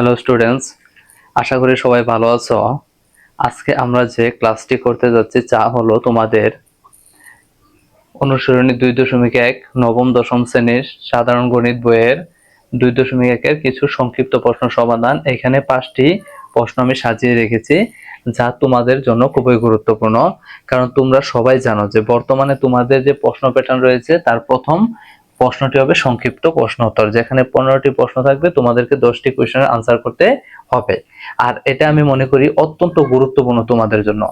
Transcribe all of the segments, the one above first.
Hello students আশা করি সবাই ভালো আছো। আজকে আমরা যে ক্লাসটি করতে যাচ্ছি চা হলো তোমাদের অনুসরণী দুই দশমিক এক, নবম, দশম শ্রেণির সাধারণ গণিত বইয়ের দুই দশমিক একের কিছু সংক্ষিপ্ত প্রশ্ন সমাধান। এখানে পাঁচটি প্রশ্ন আমি সাজিয়ে রেখেছি, যা তোমাদের জন্য খুবই গুরুত্বপূর্ণ। কারণ তোমরা সবাই জানো যে বর্তমানে তোমাদের যে প্রশ্ন প্যাটার্ন রয়েছে, তার প্রথম প্রশ্নটি হবে সংক্ষিপ্ত প্রশ্ন উত্তর। যেখানে পনেরোটি প্রশ্ন থাকবে, তোমাদেরকে দশটি কোয়েশনের আনসার করতে হবে। আর এটা আমি মনে করি অত্যন্ত গুরুত্বপূর্ণ তোমাদের জন্য।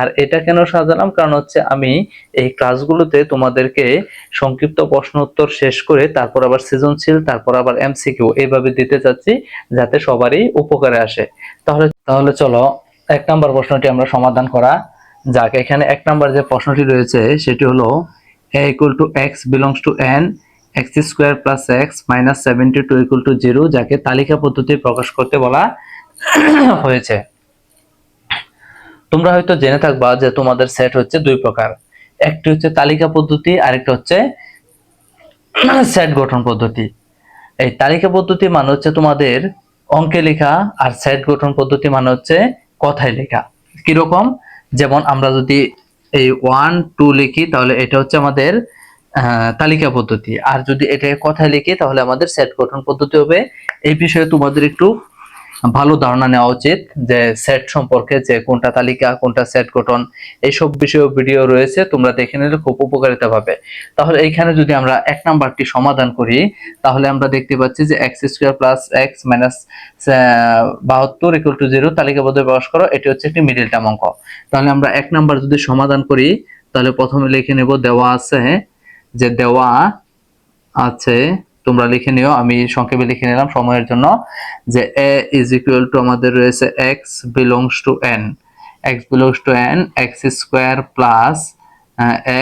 আর এটা কেন সাজালাম? কারণ হচ্ছে আমি এই ক্লাসগুলোতে তোমাদেরকে সংক্ষিপ্ত প্রশ্ন উত্তর শেষ করে তারপর আবার সৃজনশীল, তারপর আবার এমসিকিউ এইভাবে দিতে চাচ্ছি যাতে সবারই উপকারে আসে। তাহলে তাহলে চলো, এক নম্বর প্রশ্নটি আমরা সমাধান করা যাক। এখানে এক নম্বর যে প্রশ্নটি রয়েছে, সেটি হলো a equal to x belongs to n x square plus x minus seventy two equal to zero, যাকে তালিকা পদ্ধতি প্রকাশ করতে বলা হয়েছে। তোমরা হয়তো জেনে থাকবা যে তোমাদের সেট হচ্ছে দুই প্রকার। একটি হচ্ছে তালিকা পদ্ধতি, আরেকটা হচ্ছে সেট গঠন পদ্ধতি। এই তালিকা পদ্ধতি মানে হচ্ছে তোমাদের অঙ্কে লেখা আর সেট গঠন পদ্ধতি মানে হচ্ছে কথায় লেখা। কীরকম? যেমন আমরা যদি এই ওয়ান টু লিখি, তাহলে এটা হচ্ছে আমাদের তালিকা পদ্ধতি। আর যদি এটা কথায় লিখি, তাহলে আমাদের সেট গঠন পদ্ধতি হবে। এই বিষয়ে তোমাদের একটু ভালো ধারণা নেওয়া উচিত যে সেট সম্পর্কে যে কোনটা তালিকা, কোনটা সেট গঠন, এইসব বিষয়ে ভিডিও রয়েছে, তোমরা দেখে নিলে খুব উপকারিতা পাবে। তাহলে এইখানে যদি আমরা এক নাম্বারটি সমাধান করি, তাহলে আমরা দেখতে পাচ্ছি যে x square plus x minus বাহাত্তর ইকুয়াল টু জিরো তালিকাবদ্ধ প্রকাশ করো, এটি হচ্ছে একটি মিডিল অঙ্ক। তাহলে আমরা এক নাম্বার যদি সমাধান করি, তাহলে প্রথমে লিখে নেব দেওয়া আছে যে দেওয়া আছে, তোমরা লিখে নিও। আমি সংক্ষেপে লিখে নিলাম সময়ের জন্য যে এ ইজ ইকুয়াল টু আমাদের রয়েছে x belongs to n x belongs to n x square plus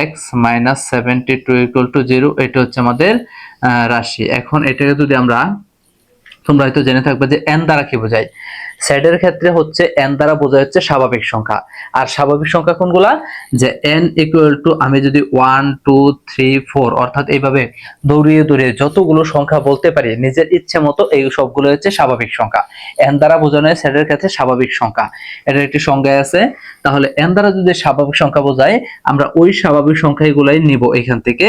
x minus seventy two equal to zero এটা হচ্ছে আমাদের রাশি। এখন এটাকে যদি আমরা, তোমরা হয়তো জেনে থাকবে যে এন দ্বারা কি বোঝায়? সেটের ক্ষেত্রে হচ্ছে এন দ্বারা বোঝা হচ্ছে স্বাভাবিক সংখ্যা। আর স্বাভাবিক সংখ্যা কোনগুলা? যে এন ইকুয়াল টু আমি যদি ওয়ান টু থ্রি ফোর অর্থাৎ এইভাবে দৌড়িয়ে দৌড়িয়ে যতগুলো সংখ্যা বলতে পারি, নিজের ইচ্ছে মতো এই সবগুলো হচ্ছে স্বাভাবিক সংখ্যা। এন দ্বারা বোঝানো হয় সেটের ক্ষেত্রে স্বাভাবিক সংখ্যা। এটার একটি সংজ্ঞা আছে। তাহলে এন দ্বারা যদি স্বাভাবিক সংখ্যা বোঝায়, আমরা ওই স্বাভাবিক সংখ্যাগুলাই নিব এখান থেকে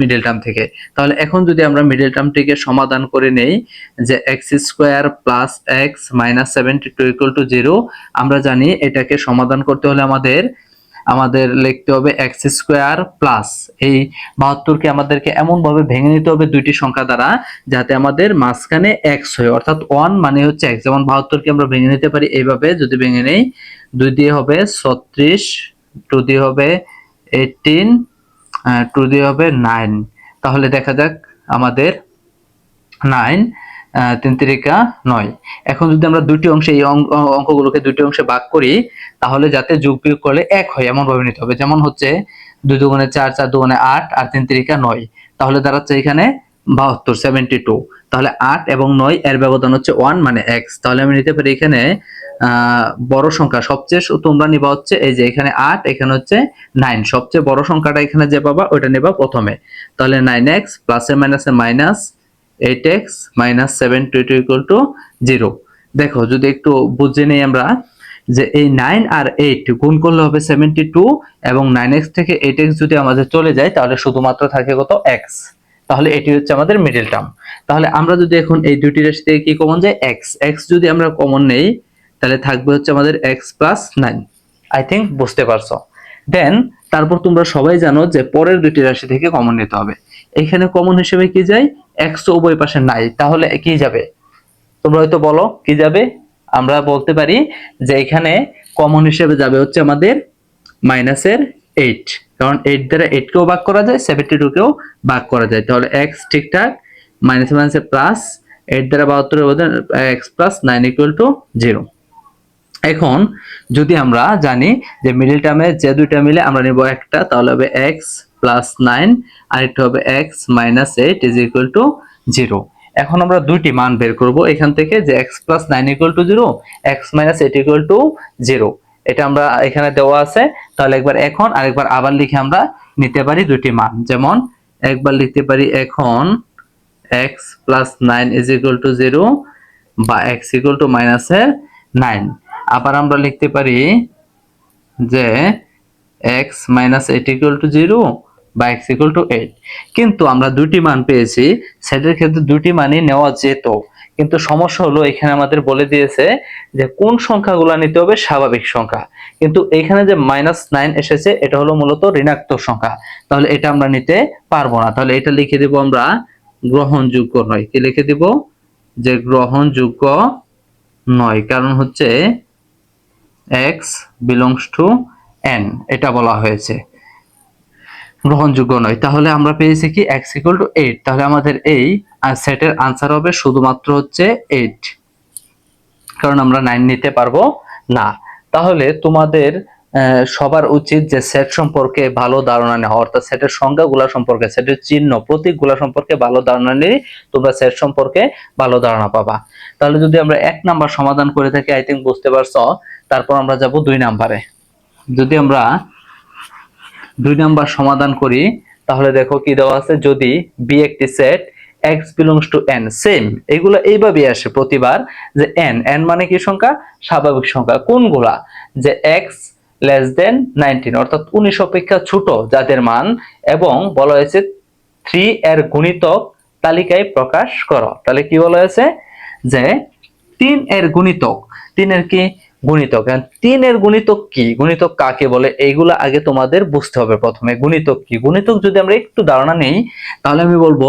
মিডল টার্ম থেকে। তাহলে এখন যদি আমরা মিডল টার্মটিকে সমাধান করে নেই, যে x square plus x minus seventy two equal to zero আমরা জানি এটাকে সমাধান করতে হলে আমাদের আমাদের লিখতে হবে এক্স স্কোয়ার প্লাস এই বাহাত্তরকে আমাদেরকে এমন ভাবে ভেঙে নিতে হবে দুইটি সংখ্যা দ্বারা, যাতে আমাদের মাঝখানে এক্স হয়। অর্থাৎ ওয়ান মানে হচ্ছে এক্স যেমন বাহাত্তরকে আমরা ভেঙে নিতে পারি এইভাবে, যদি ভেঙে নেই, দুই দিয়ে হবে ছত্রিশ টু দিয়ে হবে এইটিন টু দিয়ে হবে নাইন তাহলে দেখা যাক আমাদের নাইন তিন তিরিকা নয়। এখন যদি আমরা দুটি অংশে এই অঙ্ক- অঙ্কগুলোকে দুটি অংশে ভাগ করি, তাহলে যাতে যোগ বিয়োগ করলে এক হয় এমন ভাবে নিতে হবে। যেমন হচ্ছে দুই দুগুণে চার চার দুগুণে আট আর তিন তিরিকা নয়। তাহলে দাঁড়াচ্ছে এখানে বাহাত্তর সেভেন্টি টু তাহলে আট এবং নয় এর ব্যবধান হচ্ছে ওয়ান মানে এক্স তাহলে আমি নিতে পারি এখানে বড় সংখ্যা। সবচেয়ে তোমরা নিবা হচ্ছে এই যে এখানে আট, এখানে হচ্ছে নাইন সবচেয়ে বড় সংখ্যাটা এখানে যে পাবা, ওইটা নেবা প্রথমে। তাহলে নাইন এক্স প্লাসে মাইনাসে minus eight x minus seventy two equal to zero দেখো, যদি একটু বুঝে নেই আমরা, যে এই নাইন আর এইট গুণ করলে হবে সেভেন্টি টু এবং নাইন এক্স থেকে এইট এক্স যদি আমাদের চলে যায়, তাহলে শুধুমাত্র থাকে কত এক্স তাহলে এটি হচ্ছে আমাদের মিডল টার্ম তাহলে আমরা যদি এখন এই দুটি রাশি থেকে কি কমন যায়? এক্স এক্স যদি আমরা কমন নেই, তাহলে থাকবে হচ্ছে আমাদের x plus nine I think বুঝতে পারছ। দেন তারপর তোমরা সবাই জানো যে পরের দুটি রাশি থেকে কমন নিতে হবে। এখানে কমন হিসেবে কি যায়? এক্স উভয় পাশে নাই, তাহলে কি যাবে? তোমরা হয়তো বলো, কি যাবে? আমরা বলতে পারি যে এখানে কমন হিসেবে যাবে হচ্ছে আমাদের মাইনাসের এইট কারণ এইট দ্বারা এইট কেও ভাগ করা যায় সেভেন্টি টু কেও ভাগ করা যায়। তাহলে এক্স ঠিকঠাক মাইনাস মাইনাসে প্লাস এইট দ্বারা বাহাত্তরের মধ্যে x plus nine equal to zero এখন যদি আমরা জানি যে মিডিল টার্মে যে দুইটা মিলে আমরা নিব একটা, তাহলে হবে এক্স প্লাস নাইন আরেকটা হবে x minus eight is equal to zero এখন আমরা দুইটি মান বের করব এখান থেকে যে x plus nine equal to zero x minus eight equal to zero এটা আমরা এখানে দেওয়া আছে, তাহলে একবার এখন আরেকবার আবার লিখে আমরা নিতে পারি দুইটি মান। যেমন, একবার লিখতে পারি এখন x plus nine is equal to zero বা এক্স ইকুয়াল টু মাইনাসের নাইন আবার আমরা লিখতে পারি যে x minus eight equal to zero বা এক্স ইকুয়াল টু এইট কিন্তু আমরা দুটি মান পেয়েছি, সেটার ক্ষেত্রে দুটি মানই নেওয়া যেত। কিন্তু সমস্যা হলো, এখানে আমাদের বলে দিয়েছে যে কোন সংখ্যাগুলো নিতে হবে স্বাভাবিক সংখ্যা। কিন্তু এখানে যে মাইনাস নাইন এসেছে, এটা হলো মূলত ঋণাত্মক সংখ্যা। তাহলে এটা আমরা নিতে পারব না। তাহলে এটা লিখে দিব আমরা গ্রহণযোগ্য নয়। কি লিখে দিব? যে গ্রহণযোগ্য নয়। কারণ হচ্ছে এক্স বিলংস টু এন এটা বলা হয়েছে। গ্রহণযোগ্য নয়। তাহলে আমরা পেয়েছি কি? এক্স ইকুয়াল টু এইট তাহলে আমাদের এই সেটের আনসার হবে শুধুমাত্র হচ্ছে এইট কারণ আমরা নাইন নিতে পারব না। তাহলে তোমাদের সবার উচিত যে সেট সম্পর্কে ভালো ধারণা নেওয়া। অর্থাৎ সেটের সংজ্ঞাগুলা সম্পর্কে সেটের চিহ্ন, প্রতীকগুলা সম্পর্কে ভালো ধারণা নিয়ে তোমরা সেট সম্পর্কে ভালো ধারণা পাবা। তাহলে যদি আমরা এক নাম্বার সমাধান করে থাকি আই থিঙ্ক বুঝতে পারছ। তারপর আমরা যাব দুই নাম্বারে। যদি আমরা দুই নাম্বার সমাধান করি, তাহলে দেখো কি দেওয়া আছে? যদি বি একটি set x belongs to n same এগুলো এইভাবে আসে প্রতিবার, যে এন এন মানে কি সংখ্যা? স্বাভাবিক সংখ্যা। কোনগুলা? যে এক্স লেস দেন নাইনটিন অর্থাৎ উনিশ অপেক্ষা ছোট যাদের মান, এবং বলা হয়েছে থ্রি এর গুণিতক তালিকায় প্রকাশ করো। তাহলে কি বলা হয়েছে? যে তিন এর গুণিতক। তিনের কি? গুণিতক। তিনের গুণিতক কি? গুণিতক কাকে বলে? এইগুলা আগে তোমাদের বুঝতে হবে প্রথমে। গুণিতক কি? গুণিতক যদি আমরা একটু ধারণা নেই, তাহলে আমি বলব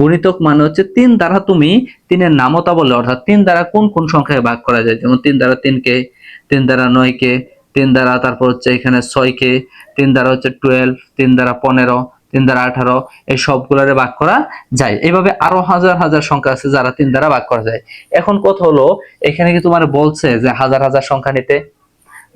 গুণিতক মানে হচ্ছে তিন দ্বারা তুমি তিনের নামতা বলে অর্থাৎ তিন দ্বারা কোন কোন সংখ্যায় ভাগ করা যায়? যেমন তিন দ্বারা তিনকে, তিন দ্বারা নয়কে, তিন দ্বারা তারপর হচ্ছে এখানে ছয়কে, তিন দ্বারা হচ্ছে টুয়েলভ তিন দ্বারা পনেরো তিন দ্বারা আঠারো, এই সবগুলারে ভাগ করা যায়। এভাবে আরও হাজার হাজার সংখ্যা আছে যারা তিন দ্বারা ভাগ করা যায়। এখন কথা হলো, এখানে কি তোমার বলছে যে হাজার হাজার সংখ্যা নিতে?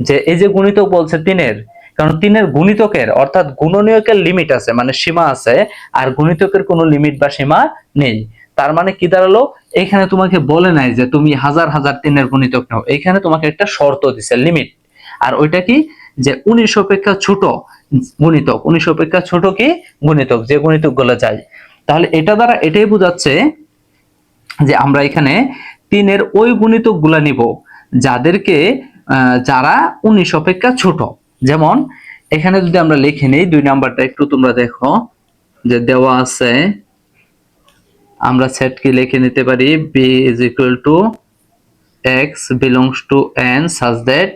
যে এই যে গুণিতক বলছে তিনের, কারণ তিনের গুণিতকের অর্থাৎ গুণনীয়কের লিমিট আছে মানে সীমা আছে, আর গুণিতকের কোনো লিমিট বা সীমা নেই। তার মানে কি দাঁড়াল? এখানে তোমাকে বলে নাই যে তুমি হাজার হাজার তিনের গুণিতক নাও। এখানে তোমাকে একটা শর্ত দিছে লিমিট আর ওইটা কি? যে উনিশ অপেক্ষা ছোট গুণিতক। উনিশ অপেক্ষা ছোট কি? গণিতক, যে গুণিতকগুলো যায়। তাহলে এটা দ্বারা এটাই বোঝাচ্ছে যে আমরা এখানে তিনের ওই গুণিতকগুলা নিব যাদেরকে যারা উনিশ অপেক্ষা ছোট। যেমন এখানে যদি আমরা লিখে নিই, দুই নাম্বারটা একটু তোমরা দেখো যে দেওয়া আছে। আমরা সেট কি লিখে নিতে পারি? B is equal to x belongs to n such that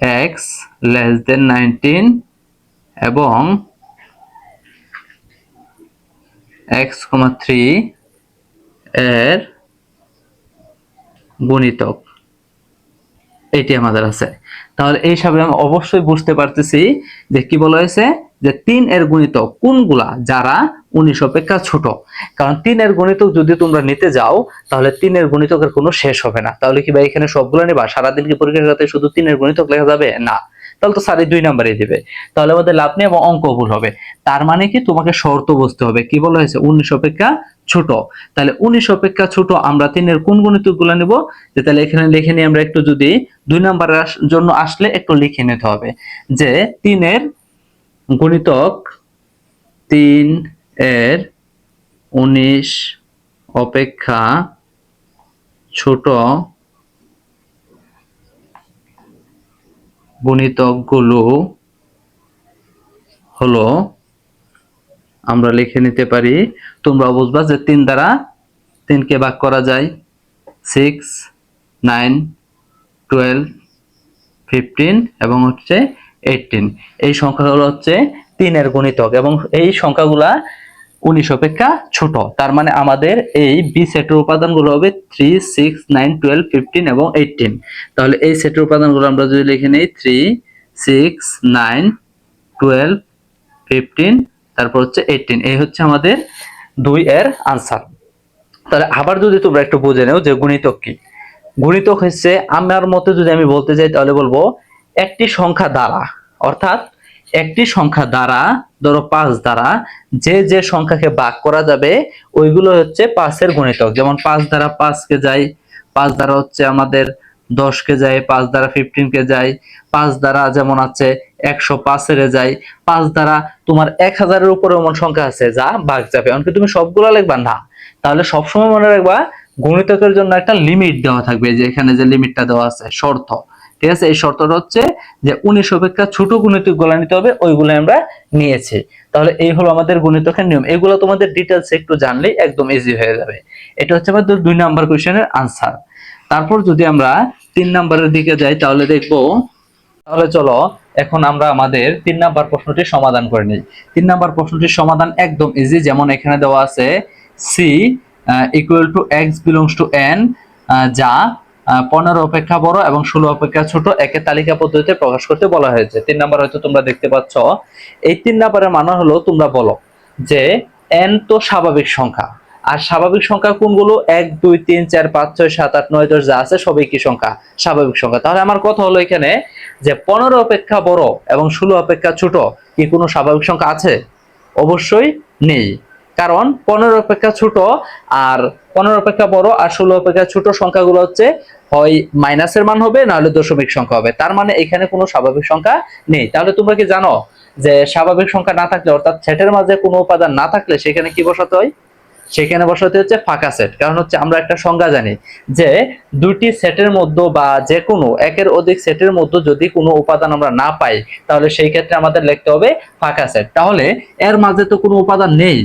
x less than nineteen এবং এক্স কমা থ্রি এর গুণিতক। এটি আমাদের আছে। তাহলে এই হিসাবে আমি অবশ্যই বুঝতে পারতেছি যে কি বলা হয়েছে? যে তিন এর গুণিতক কোনগুলা? যারা উনিশ অপেক্ষা ছোট। কারণ তিনের গণিতক যদি তোমরা নিতে যাও, তাহলে তিনের গণিতকের কোনো শেষ হবে না। তাহলে কি ভাই এখানে সবগুলো নেবা? সারাদিন কি পরীক্ষার খাতায় শুধু তিনের গণিতক লেখা যাবে? না। তাহলে তো সারি দুই নাম্বারই দিবে। তাহলে আমাদের লাভ নেই এবং অঙ্ক ভুল হবে। তার মানে কি? তোমাকে শর্ত বুঝতে হবে। কি বলা হয়েছে? উনিশ অপেক্ষা ছোট। তাহলে উনিশ অপেক্ষা ছোট আমরা তিনের কোন গণিতকগুলো নেব? যে তাহলে এখানে লিখে নিই আমরা একটু যদি দুই নাম্বারের জন্য আসলে একটু লিখে নিতে হবে। যে তিনের গণিতক তিন এর উনিশ অপেক্ষা ছোট গুণিতকগুলো হলো, আমরা লিখে নিতে পারি, তোমরা বুঝবা যে তিন দ্বারা তিনকে ভাগ করা যায়। সিক্স, নাইন, টুয়েলভ, ফিফটিন এবং হচ্ছে এইটিন। এই সংখ্যাগুলো হচ্ছে তিনের গুণিতক এবং এই সংখ্যাগুলা উনিশ অপেক্ষা ছোট। তার মানে আমাদের এই বি সেটের উপাদানগুলো হবে three six nine twelve fifteen এবং এইটিন তাহলে এই সেটের উপাদানগুলো আমরা যদি লিখে নিই three six nine twelve fifteen তারপর হচ্ছে এইটিন এই হচ্ছে আমাদের দুই এর আনসার তাহলে আবার যদি তোমরা একটু বুঝে নেও যে গুণিতক কি। গুণিতক হচ্ছে আমার মতে যদি আমি বলতে চাই তাহলে বলব একটি সংখ্যা দ্বারা, অর্থাৎ একটি সংখ্যা দ্বারা, ধরো পাঁচ দ্বারা, যে যে সংখ্যাকে ভাগ করা যাবে, ওইগুলো হচ্ছে পাঁচের গণিতক। যেমন পাঁচ দ্বারা পাঁচকে যায়, পাঁচ দ্বারা হচ্ছে আমাদের দশকে যায়, পাঁচ দ্বারা ফিফটিন কে যায়, পাঁচ দ্বারা যেমন আছে একশো পাঁচের যায়, পাঁচ দ্বারা তোমার এক হাজারের উপরে এমন সংখ্যা আছে যা ভাগ যাবে। এমনকি তুমি সবগুলো লিখবা না। তাহলে সবসময় মনে রাখবা, গণিতকের জন্য একটা লিমিট দেওয়া থাকবে, যে এখানে যে লিমিটটা দেওয়া আছে, শর্ত। ঠিক আছে? এই শর্তটা হচ্ছে যে উনিশ অপেক্ষা ছোট গুণিতকগুলা নিতে হবে ওইগুলো আমরা নিয়েছি। তাহলে এই হলো আমাদের গুণিতকের নিয়ম। এগুলো তোমাদের ডিটেলস একটু জানলেই একদম ইজি হয়ে যাবে। এটা হচ্ছে আমাদের দুই নাম্বার কোশ্চেনের আনসার তারপর যদি আমরা তিন নাম্বারের দিকে যাই, তাহলে দেখব, তাহলে চলো, এখন আমরা আমাদের তিন নাম্বার প্রশ্নটি সমাধান করে নিই। তিন নাম্বার প্রশ্নটির সমাধান একদম ইজি যেমন এখানে দেওয়া আছে C equal to x belongs to n যা পনেরো অপেক্ষা বড় এবং ষোলো অপেক্ষা ছোট, একে তালিকা পদ্ধতিতে প্রকাশ করতে বলা হয়েছে। তিন নাম্বার হয়তো তোমরা দেখতে পাচ্ছ, এই তিন নাম্বারের মানে হলো তোমরা বলো যে এন তো স্বাভাবিক সংখ্যা। আর স্বাভাবিক সংখ্যা কোনগুলো? এক, দুই, তিন, চার, পাঁচ, ছয়, সাত, আট, নয়, দশ, যা আছে সবই কি সংখ্যা, স্বাভাবিক সংখ্যা। তাহলে আমার কথা হলো এখানে যে পনেরো অপেক্ষা বড় এবং ষোলো অপেক্ষা ছোট কি কোনো স্বাভাবিক সংখ্যা আছে? অবশ্যই নেই। কারণ পনেরো অপেক্ষা ছোট আর পনেরো অপেক্ষা বড় আর ষোলো অপেক্ষা ছোট সংখ্যাগুলো হচ্ছে হয় মাইনাসের মান হবে, নাহলে দশমিক সংখ্যা হবে। তার মানে এখানে কোনো স্বাভাবিক সংখ্যা নেই। তাহলে তোমরা কি জানো যে স্বাভাবিক সংখ্যা না থাকলে, অর্থাৎ সেটের মাঝে কোনো উপাদান না থাকলে সেখানে কি বসাতে হয়? সেখানে বসাতে হচ্ছে ফাঁকা সেট। কারণ হচ্ছে আমরা একটা সংজ্ঞা জানি যে দুটি সেটের মধ্যে বা যে কোনো একের অধিক সেটের মধ্যে যদি কোনো উপাদান আমরা না পাই, তাহলে সেই ক্ষেত্রে আমাদের লিখতে হবে ফাঁকা সেট। তাহলে এর মাঝে তো কোনো উপাদান নেই।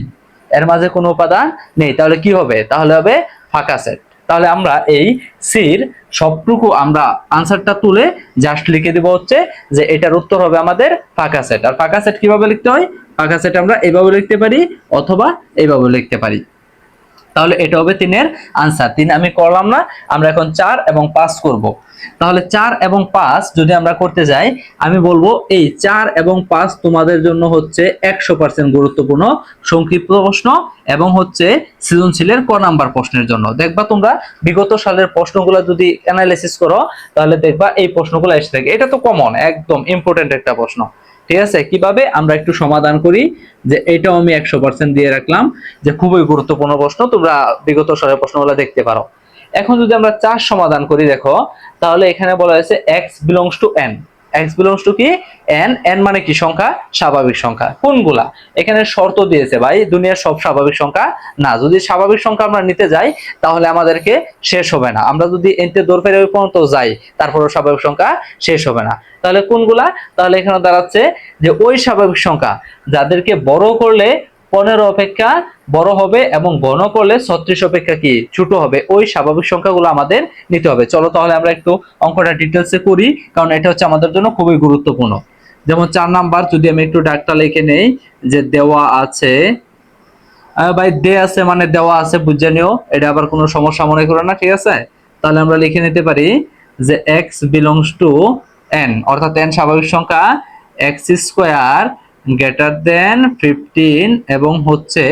এর মাঝে কোনো উপাদান নেই। তাহলে কি হবে? তাহলে হবে ফাঁকা সেট। তাহলে আমরা এই সির সবটুকু আমরা আনসারটা তুলে জাস্ট লিখে দিব হচ্ছে যে এটার উত্তর হবে আমাদের ফাঁকা সেট আর ফাঁকা সেট কীভাবে লিখতে হয়? ফাঁকা সেট আমরা এইভাবে লিখতে পারি অথবা এইভাবে লিখতে পারি। তাহলে এটা হবে তিনের আনসার। তিন আমি করলাম না, আমরা এখন চার এবং পাঁচ করব। তাহলে চার এবং পাঁচ যদি আমরা করতে যাই, আমি বলব এই চার এবং পাঁচ তোমাদের জন্য হচ্ছে একশো পার্সেন্ট গুরুত্বপূর্ণ সংক্ষিপ্ত প্রশ্ন এবং হচ্ছে সৃজনশীলের ক নাম্বার প্রশ্নের জন্য। দেখবা তোমরা বিগত সালের প্রশ্নগুলো যদি অ্যানালাইসিস করো, তাহলে দেখবা এই প্রশ্নগুলো এসে থাকে। এটা তো কমন একদম ইম্পর্টেন্ট একটা প্রশ্ন। ঠিক আছে? কীভাবে? আমরা একটু সমাধান করি যে এটাও আমি একশো পার্সেন্ট দিয়ে রাখলাম যে খুবই গুরুত্বপূর্ণ প্রশ্ন, তোমরা বিগত সালের প্রশ্নগুলো দেখতে পারো। এখন যদি আমরা চার সমাধান করি, দেখো, তাহলে এখানে বলা হয়েছে x belongs to n x belongs to কি? এন এন মানে কি সংখ্যা? স্বাভাবিক সংখ্যা। কোনগুলা? এখানে শর্ত দিয়েছে ভাই, দুনিয়ার সব স্বাভাবিক সংখ্যা না। যদি স্বাভাবিক সংখ্যা আমরা নিতে যাই, তাহলে আমাদেরকে শেষ হবে না। আমরা যদি এনতে দৌড় ফেরে ওই পর্যন্ত যাই তারপরে স্বাভাবিক সংখ্যা শেষ হবে না। তাহলে কোনগুলা? তাহলে এখানে দাঁড়াচ্ছে যে ওই স্বাভাবিক সংখ্যা যাদেরকে বড় করলে পনেরো অপেক্ষা বড় হবে এবং ঘন করলে ছত্রিশ অপেক্ষা কি ছোট হবে? ওই স্বাভাবিক সংখ্যাগুলো আমাদের নিতে হবে। চলো তাহলে আমরা একটু অঙ্কটা ডিটেলসে করি, কারণ এটা হচ্ছে আমাদের জন্য খুবই গুরুত্বপূর্ণ। যেমন চার নাম্বার, যদি আমি একটু ডাকটা লিখে নেই, যে দেওয়া আছে ভাই দে আছে মানে দেওয়া আছে, বুঝে নিও। এটা আবার কোনো সমস্যা মনে করো না, ঠিক আছে? তাহলে আমরা লিখে নিতে পারি যে এক্স বিলংস টু এন অর্থাৎ এন স্বাভাবিক সংখ্যা x square greater than fifteen এবং হচ্ছে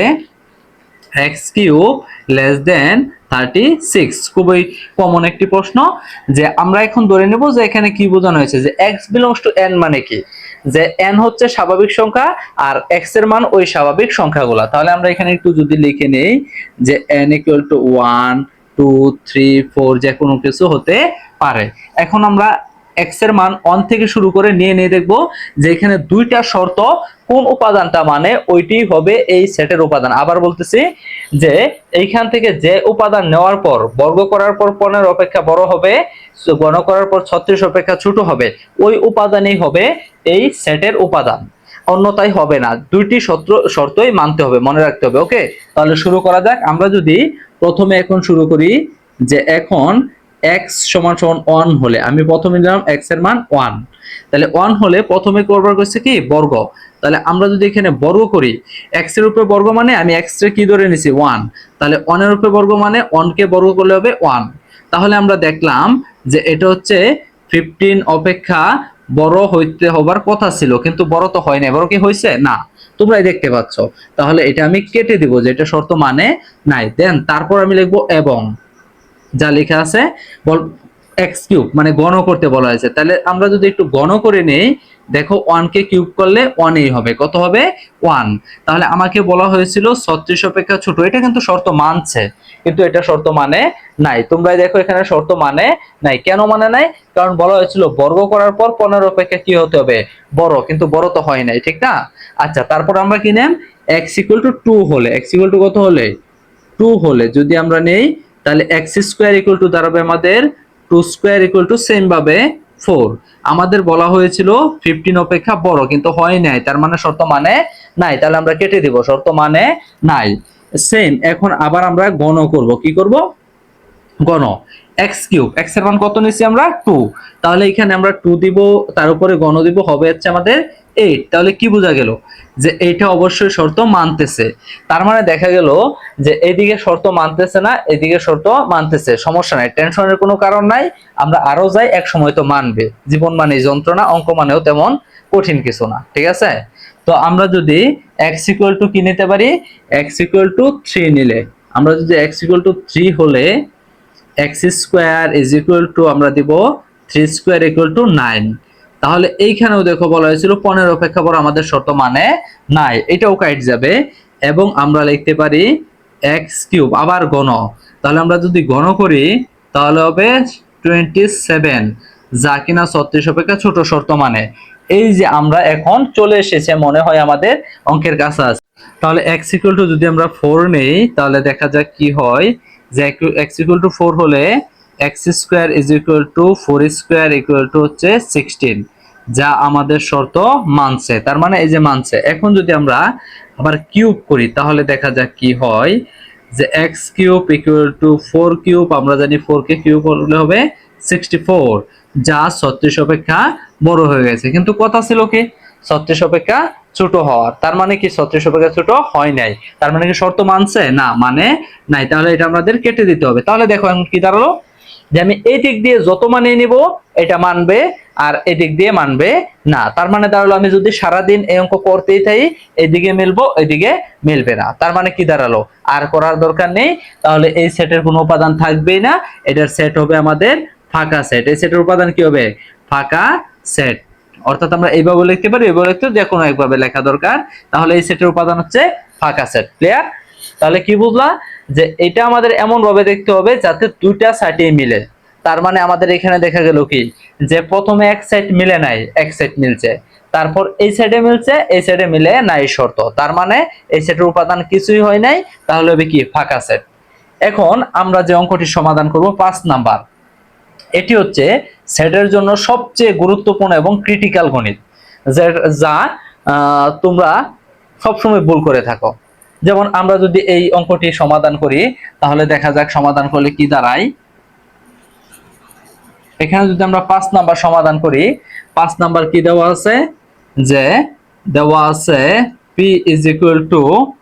x cube less than thirty six খুবই কমন একটি প্রশ্ন যে আমরা এখন ধরে নেব যে এখানে কি বোঝানো হয়েছে যে এক্স বিলংস টু এন মানে কি? যে এন হচ্ছে স্বাভাবিক সংখ্যা আর এক্সের মান ওই স্বাভাবিক সংখ্যাগুলা। তাহলে আমরা এখানে একটু যদি লিখে নেই যে n equal to one two three four যে কোনো কিছু হতে পারে। এখন আমরা এক্সের মান অন থেকে শুরু করে নিয়ে নিয়ে দেখব যে এখানে দুইটা শর্ত কোন উপাদানটা মানে ওইটি হবে এই সেটের উপাদান। আবার বলতেছি যে এইখান থেকে যে উপাদান নেওয়ার পর, বর্গ করার পর পনেরো অপেক্ষা বড় হবে, গণ করার পর ছত্রিশ অপেক্ষা ছোট হবে, ওই উপাদানই হবে এই সেটের উপাদান। অন্যতাই হবে না, দুইটি শর্ত শর্তই মানতে হবে, মনে রাখতে হবে ওকে তাহলে শুরু করা যাক। আমরা যদি প্রথমে এখন শুরু করি যে এখন এক্স সমান সমান ওয়ান হলে, আমি প্রথমে নিলাম এক্সের মান ওয়ান তাহলে ওয়ান হলে প্রথমে করবার করছে কি? বর্গ। তাহলে আমরা যদি এখানে বর্গ করি এক্সের উপরে বর্গ মানে আমি এক্সের কি ধরে নিছি? ওয়ান তাহলে ওয়ানের উপরে বর্গ মানে ওয়ান কে বর্গ করলে হবে ওয়ান তাহলে আমরা দেখলাম যে এটা হচ্ছে ফিফটিন অপেক্ষা বড় হইতে হবার কথা ছিল, কিন্তু বড় তো হয় না বড় কি হয়েছে না। তোমরাই দেখতে পাচ্ছ। তাহলে এটা আমি কেটে দিব যে এটা শর্ত মানে নাই। দেন তারপর আমি লিখব এবং। যা লেখা আছে, বল এক্স কিউব মানে গণ করতে বলা হয়েছে। তাহলে আমরা যদি একটু গণ করে নেই, দেখো ওয়ান কে কিউব করলে ওয়ানই হবে। কত হবে? ওয়ান তাহলে আমাকে বলা হয়েছিল ছত্রিশ অপেক্ষা ছোট। এটা কিন্তু শর্ত মানছে, কিন্তু এটা শর্ত মানে নাই। তোমরা দেখো এখানে শর্ত মানে নাই। কেন মানে নাই? কারণ বলা হয়েছিল বর্গ করার পর পনেরো অপেক্ষা কি হতে হবে? বড়। কিন্তু বড় তো হয় নাই, ঠিক না? আচ্ছা তারপর আমরা কি name? X equal to two হলে। এক্স ইকুয়াল টু কত হলে? টু হলে। যদি আমরা নেই তাহলে এক্স স্কোয়ার ইকুয়াল টু দাঁড়াবে আমাদের two square equal to same ভাবে ফোর আমাদের বলা হয়েছিল ফিফটিন অপেক্ষা বড়, কিন্তু হয় নাই, তার মানে শর্ত মানে নাই। তাহলে আমরা কেটে দিব, শর্ত মানে নাই। সেম এখন আবার আমরা গণ করব। কি করব? গণ এক্স কিউব এক্সের মান কত নিচ্ছি আমরা? টু তাহলে এখানে আমরা টু দিব, তার উপরে গণ দিব, হবে হচ্ছে আমাদের এইট তাহলে কি বোঝা গেল? যে এইটা অবশ্যই শর্ত মানতেছে। তার মানে দেখা গেল যে এইদিকে শর্ত মানতেছে না, এদিকে শর্ত মানতেছে। সমস্যা নাই, টেনশনের কোনো কারণ নাই। আমরা আরও যাই, এক সময় তো মানবে। জীবন মানে যন্ত্রণা, অঙ্ক মানেও তেমন কঠিন কিছু না, ঠিক আছে? তো আমরা যদি এক্স ইকুয়াল টু কি নিতে পারি? এক্স ইকুয়াল টু থ্রি নিলে। আমরা যদি এক্স ইকুয়াল টু থ্রি হলে x square is equal to আমরা দিব three square equal to nine তাহলে এইখানেও দেখো বলা হয়েছিল পনেরো অপেক্ষা বড় আমাদের শর্ত মানে নাই। এটাও কাইট যাবে। এবং আমরা লিখতে পারি এক্স কিউব আবার গণ তাহলে আমরা যদি গণ করি, তাহলে হবে টোয়েন্টি সেভেন যা কিনা ছত্রিশ অপেক্ষা ছোট শর্ত মানে। এই যে আমরা এখন চলে এসেছে, মনে হয় আমাদের অঙ্কের কাছে আছে। তাহলে এক্স ইকুয়াল টু যদি আমরা ফোর নেই, তাহলে দেখা যাক কি হয়। যে এক্স ইকুয়াল টু ফোর হলে x square is equal to four square equal to হচ্ছে সিক্সটিন যা আমাদের শর্ত মানছে। তার মানে এই যে মানছে, এখন যদি আমরা আবার কিউব করি, তাহলে দেখা যাক কি হয়। যে x cube equal to four cube, আমরা জানি ফোর কে কিউব হলে হবে সিক্সটি ফোর যা ছত্রিশ অপেক্ষা বড় হয়ে গেছে। কিন্তু কথা ছিল কি? ছত্রিশ অপেক্ষা ছোট হওয়ার। তার মানে কি ছত্রিশ অপেক্ষা ছোট হয় নাই। তার মানে কি শর্ত মানছে? না মানে নাই। তাহলে এটা আমাদের কেটে দিতে হবে। তাহলে দেখো এখন কি দাঁড়াল? যে আমি এই দিক দিয়ে যত মানে নিব, এটা মানবে, আর এদিক দিয়ে মানবে না। তার মানে দাঁড়াল, আমি যদি সারাদিন এই অঙ্ক করতেই থাই, এদিকে মিলবো, এদিকে মিলবে না। তার মানে কি দাঁড়াল? আর করার দরকার নেই। তাহলে এই সেটের কোনো উপাদান থাকবেই না। এটার সেট হবে আমাদের ফাঁকা সেট এই সেটের উপাদান কি হবে? ফাঁকা সেট অর্থাৎ আমরা এইভাবে লিখতে পারি এইভাবে লিখতে যে কোনো একভাবে লেখা দরকার। তাহলে এই সেটের উপাদান হচ্ছে ফাঁকা সেট ক্লিয়ার তাহলে কি বুঝলা? যে এটা আমাদের এমন ভাবে দেখতে হবে যাতে দুইটা সাইডে মিলে। তার মানে আমাদের এখানে দেখা গেল কি? যে প্রথমে এক সাইড মিলে নাই, এক সাইড মিলছে। তারপর এই সাইডে মিলছে, এই সাইডে মিলে নাই শর্ত। তার মানে এই সেটের উপাদান কিছুই হয় নাই, তাহলে হবে কি? ফাঁকা সেট। এখন আমরা যে অঙ্কটি সমাধান করব, পাঁচ নাম্বার। এটি হচ্ছে সেটের জন্য সবচেয়ে গুরুত্বপূর্ণ এবং ক্রিটিক্যাল গণিত। যে- তোমরা সবসময় ভুল করে থাকো। যেমন আমরা যদি এই অঙ্কটি সমাধান করি, তাহলে দেখা যাক সমাধান করলে কি দাঁড়ায়। এখানে যদি আমরা পাঁচ নাম্বার সমাধান করি, পাঁচ নাম্বার কি দেওয়া আছে? যে দেওয়া আছে P is equal to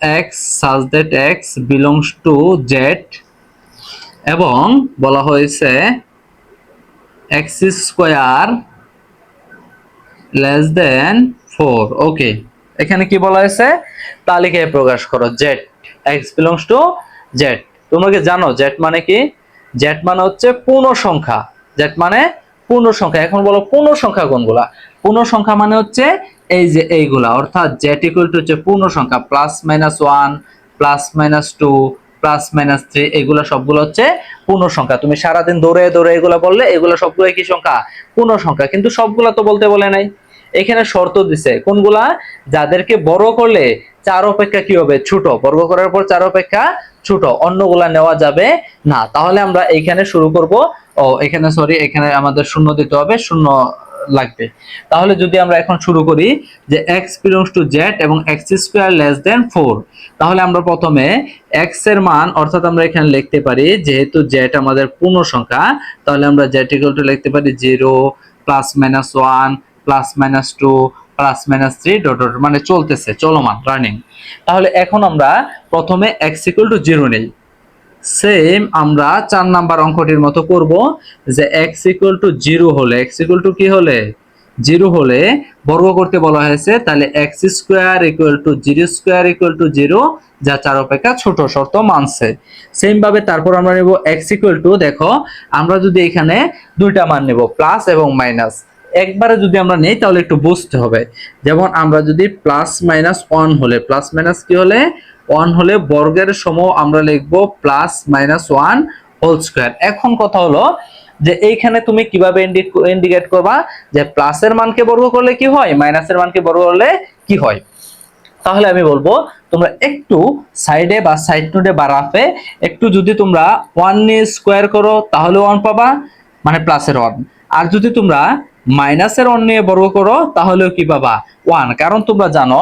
X such that X belongs to Z এবং বলা হয়েছে X square less than four. Okay, এখানে কি বলা হয়েছে? তালিকায় প্রকাশ করো Z X belongs to Z তোমরা জানো জেড মানে কি? জেড মানে হচ্ছে পূর্ণ সংখ্যা জেড মানে পূর্ণ সংখ্যা এখন বলো পূর্ণ সংখ্যা কোনগুলা? পূর্ণ সংখ্যা মানে হচ্ছে এই যে এইগুলা, অর্থাৎ জেড ইকুয়াল টু হচ্ছে পূর্ণ সংখ্যা plus minus one plus minus two plus minus three এগুলো সবগুলো হচ্ছে পূর্ণ সংখ্যা তুমি সারাদিন দৌড়ে দৌড়ে এগুলো বললে, এগুলো সবগুলো কি সংখ্যা পূর্ণ সংখ্যা কিন্তু সবগুলা তো বলতে বলে নাই। এখানে শর্ত দিছে, কোনগুলা? যাদেরকে বড় করলে চার অপেক্ষা কি হবে? ছোট। বর্গ করার পর চার অপেক্ষা ছোট। অন্যগুলা নেওয়া যাবে না। তাহলে আমরা এইখানে শুরু করব। ও, এখানে সরি এখানে আমাদের শূন্য দিতে হবে। শূন্য লাগবে। তাহলে যদি আমরা এখন শুরু করি যে এক্স বিলংস টু জেড এবং X square less than four তাহলে আমরা প্রথমে এক্সের মান, অর্থাৎ আমরা এখানে লিখতে পারি, যেহেতু জেড আমাদের পূর্ণ সংখ্যা তাহলে আমরা জেড ইকুয়াল টু লিখতে পারি zero plus minus one plus minus two plus minus three dot dot মানে চলতেছে, চলমান রানিং তাহলে এখন আমরা প্রথমে এক্স ইকুয়াল টু জিরো নেই। সেম আমরা চার নাম্বার অঙ্কটির মতো করব যে এক্স ইকুয়াল টু জিরো হলে এক্স ইকুয়াল টু কি হলে? জিরো হলে বর্গ করতে বলা হয়েছে, তাহলে X square equal to zero square equal to zero যা চার অপেক্ষা ছোট শর্ত মানছে। সেম ভাবে তারপর আমরা নেব এক্স ইকুয়াল টু দেখো, আমরা যদি এখানে দুইটা মান নেব প্লাস এবং মাইনাস একবারে যদি আমরা নেই, তাহলে একটু বুঝতে হবে। যেমন আমরা যদি প্লাস মাইনাস ওয়ান হলে প্লাস মাইনাস কি হলে? ওয়ান হলে বর্গের সম আমরা লিখব plus minus one whole square এখন কথা হলো যে এইখানে তুমি কীভাবে ইন্ডিকেট করবা? যে প্লাসের মানকে বর্গ করলে কি হয়? মাইনাসের মানকে বর্গ করলে কি হয়? তাহলে আমি বলব, তোমরা একটু সাইডে বা সাইড নোটে বা রাফে একটু যদি তোমরা ওয়ান নিয়ে স্কোয়ার করো, তাহলে ওয়ান পাবা মানে প্লাসের ওয়ান আর যদি তোমরা মাইনাসের ওয়ান নিয়ে বর্গ করো, তাহলেও কি পাবা? ওয়ান কারণ তোমরা জানো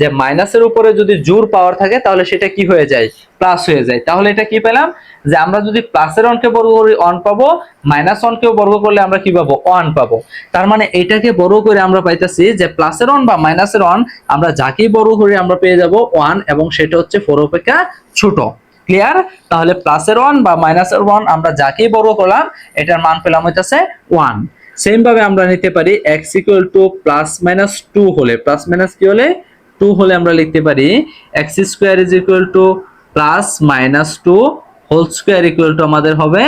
যে মাইনাসের উপরে যদি জোর পাওয়ার থাকে, তাহলে সেটা কি হয়ে যায়? প্লাস হয়ে যায়। তাহলে এটা কি পেলাম? যে আমরা যদি প্লাসের অনকে বর্গ করি ওয়ান পাবো। মাইনাস ওয়ানকেও বর্গ করলে আমরা কি পাবো? ওয়ান পাবো। তার মানে এটাকে বর্গ করে আমরা পাইতেছি যে প্লাসের ওয়ান বা মাইনাসের অন, আমরা যাকেই বর্গ করে, আমরা পেয়ে যাব ওয়ান এবং সেটা হচ্ছে ফোর অপেক্ষা ছোট। ক্লিয়ার তাহলে প্লাসের ওয়ান বা মাইনাসের ওয়ান আমরা যাকেই বর্গ করলাম, এটার মান পেলাম হইতেছে ওয়ান সেম ভাবে আমরা নিতে পারি X equal to plus minus two হলে প্লাস মাইনাস কি হলে? টু হলে আমরা লিখতে পারি X square is equal to plus minus two whole square equal to আমাদের হবে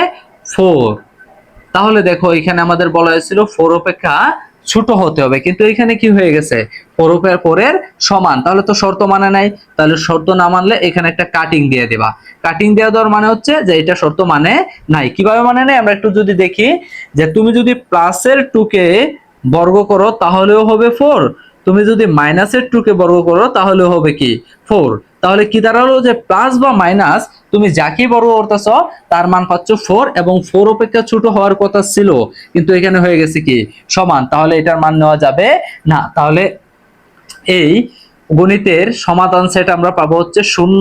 ফোর তাহলে দেখো এখানে আমাদের বলা হয়েছিল ফোর অপেক্ষা ছোট হতে হবে। কিন্তু এখানে কি হয়ে গেছে? পরপের পরের সমান। তাহলে তো শর্ত মানে নাই। তাহলে শর্ত না মানলে এখানে একটা কাটিং দিয়ে দেবা। কাটিং দেওয়া দেওয়ার মানে হচ্ছে যে এটা শর্ত মানে নাই। কীভাবে মানে নাই? আমরা একটু যদি দেখি যে তুমি যদি প্লাসের টুকে বর্গ করো, তাহলেও হবে ফোর তুমি যদি মাইনাসের টুকে বর্গ করো, তাহলে হবে কি? ফোর তাহলে কি দাঁড়াল যে প্লাস বা মাইনাস তুমি যাকে বর্গ করতেছ, তার মান পাচ্ছ ফোর এবং ফোর অপেক্ষা ছোট হওয়ার কথা ছিল। কিন্তু এখানে হয়ে গেছে কি? সমান। তাহলে এটার মান নেওয়া যাবে না। তাহলে এই গণিতের সমাধান সেট আমরা পাবো হচ্ছে শূন্য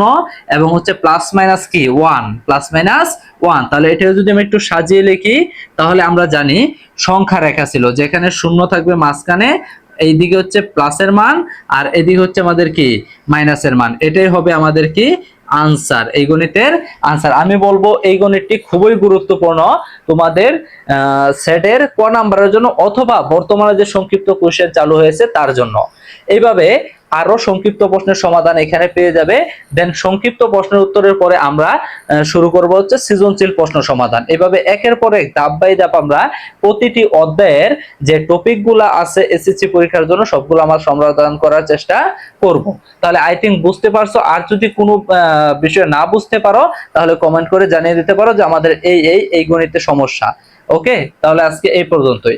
এবং হচ্ছে প্লাস মাইনাস কি? ওয়ান প্লাস মাইনাস ওয়ান তাহলে এটা যদি আমি একটু সাজিয়ে লিখি, তাহলে আমরা জানি সংখ্যা রেখা ছিল, যেখানে শূন্য থাকবে মাঝখানে এইদিকে হচ্ছে প্লাসের মান আর এদিকে হচ্ছে আমাদের কি? মাইনাসের মান। এটাই হবে আমাদের কি? আনসার, এই গণিতের আনসার। আমি বলব এই গণিতটি খুবই গুরুত্বপূর্ণ তোমাদের সেটের ক নাম্বারের জন্য অথবা বর্তমানে যে সংক্ষিপ্ত কোশ্চেন চালু হয়েছে তার জন্য। এইভাবে আরও সংক্ষিপ্ত প্রশ্নের সমাধান এখানে পেয়ে যাবে। দেন সংক্ষিপ্ত প্রশ্নের উত্তরের পরে আমরা শুরু করব হচ্ছে সৃজনশীল প্রশ্ন সমাধান। এভাবে একের পর এক ধাপ বাই ধাপ আমরা প্রতিটি অধ্যায়ের যে টপিকগুলো আছে এসএসসি পরীক্ষার জন্য সবগুলো আমরা সমাধান করার চেষ্টা করব। তাহলে আই থিঙ্ক বুঝতে পারছ। আর যদি কোনো বিষয় না বুঝতে পারো, তাহলে কমেন্ট করে জানিয়ে দিতে পারো যে আমাদের এই এই এই গণিতের সমস্যা। ওকে তাহলে আজকে এই পর্যন্তই।